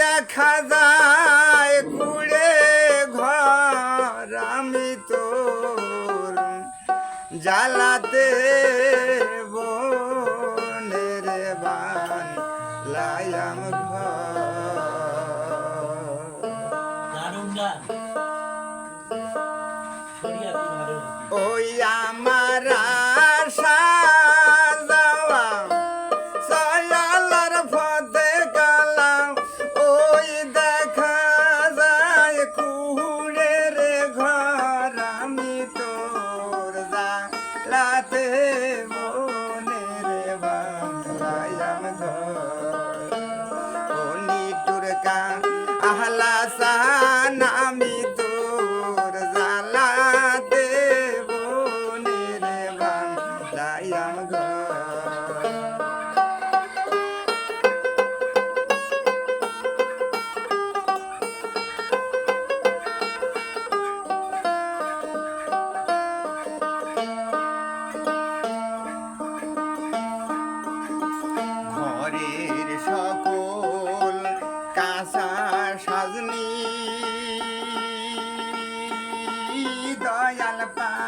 দেখা যায় কুড়ে ঘর আমি তোর জ্বালাতে বনের বান লায়াম ঘর। Mahalasa. royal bar.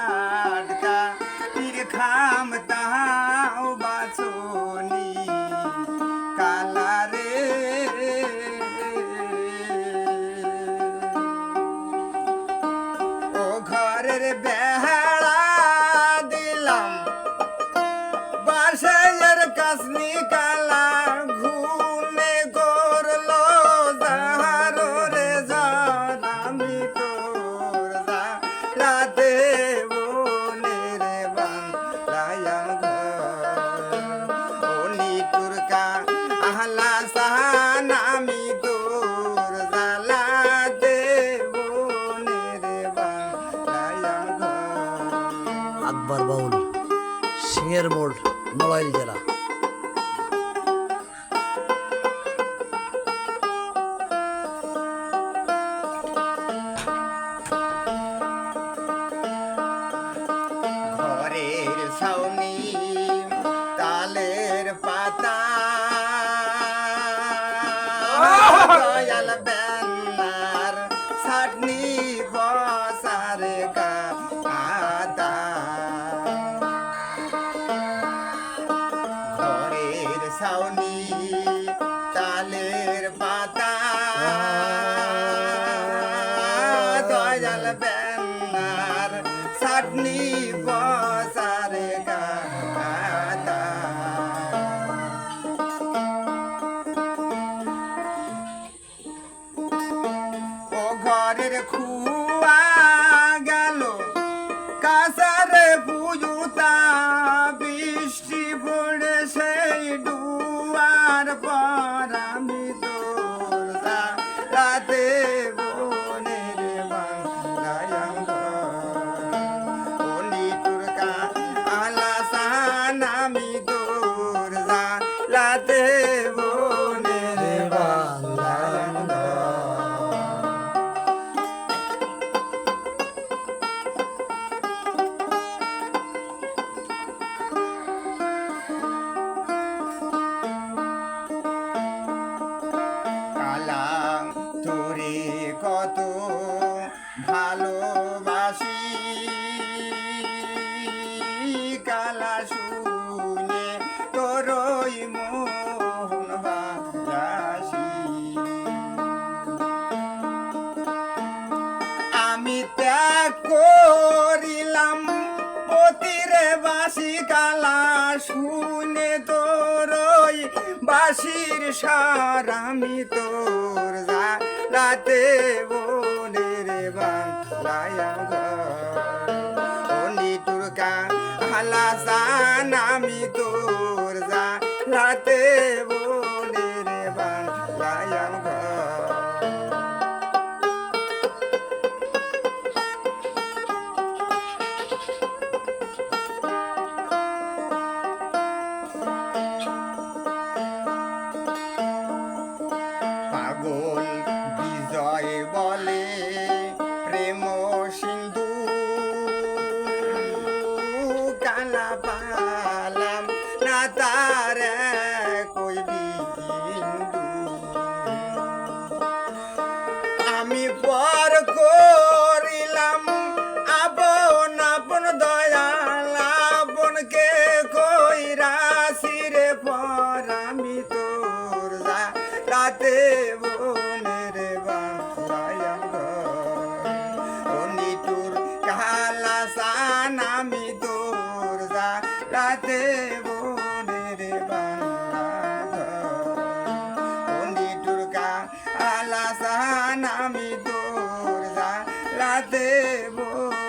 জব্বার বাউল সিংয়ের মোড় নড়াইল জেলা। তালের পাতা। দয়াল বেন্নার চাটনি বসারে ও ঘরের খুয়া ভালোবাসি। কালা শুনে তোরই মোহন ভালাসি আমি ত্যাগ করিলাম অতিরে বাসি, কালা শুনে তোরই বাসির সার। আমি তোর রাতে বনে হালা আমি তোর যা রাতে বল আমি তোর রাতে বনের বন্দি। দুর্গা আলাসান আমি তোর রাতে বন